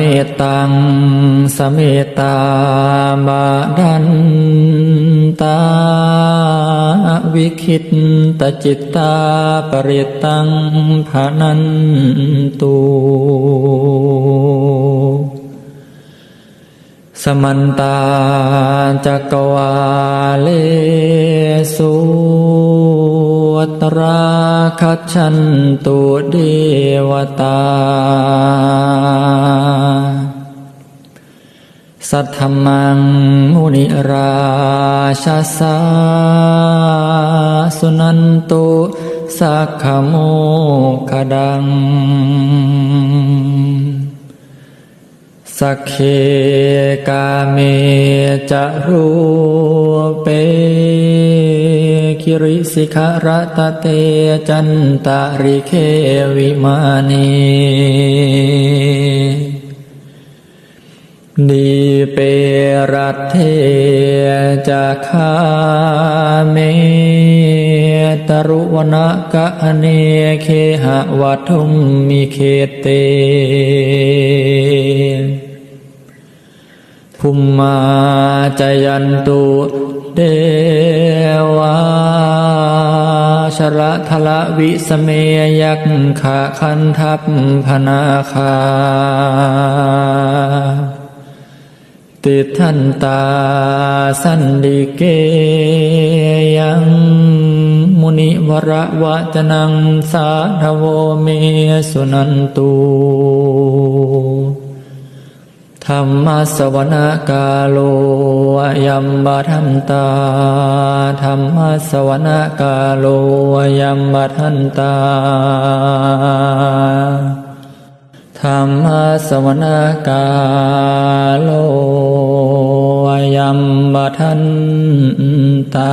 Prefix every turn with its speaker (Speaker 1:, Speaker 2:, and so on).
Speaker 1: มตังสเมตาบาดันตาวิคิตตจิตตาปริตังภานันตุสมันตาจักวาเลสุตรา คัจฉันตุเดวตา สัทธมังมุนิราชาสาสุนันตุสักขโมคดัง สักเคกาเมจะรูเป คิริสิขรตเตจันตาริเควิมานีดีเปรัตเทจะคาเมตรุวนกะเนเคหะวัทุมมิเคเต ภุมมาจยันตุเดวาชระทละวิสเมยักขะคันทัพพนาคา ติทันตาสันดิเกยังมุนิวระวะจนังสาธโวเมสุนันตุ ธรรมสวนกาโลยัมบทันตาธรรมสวนกาโลยัมบทันตาธรรมสวนกาโลยัมบทันตา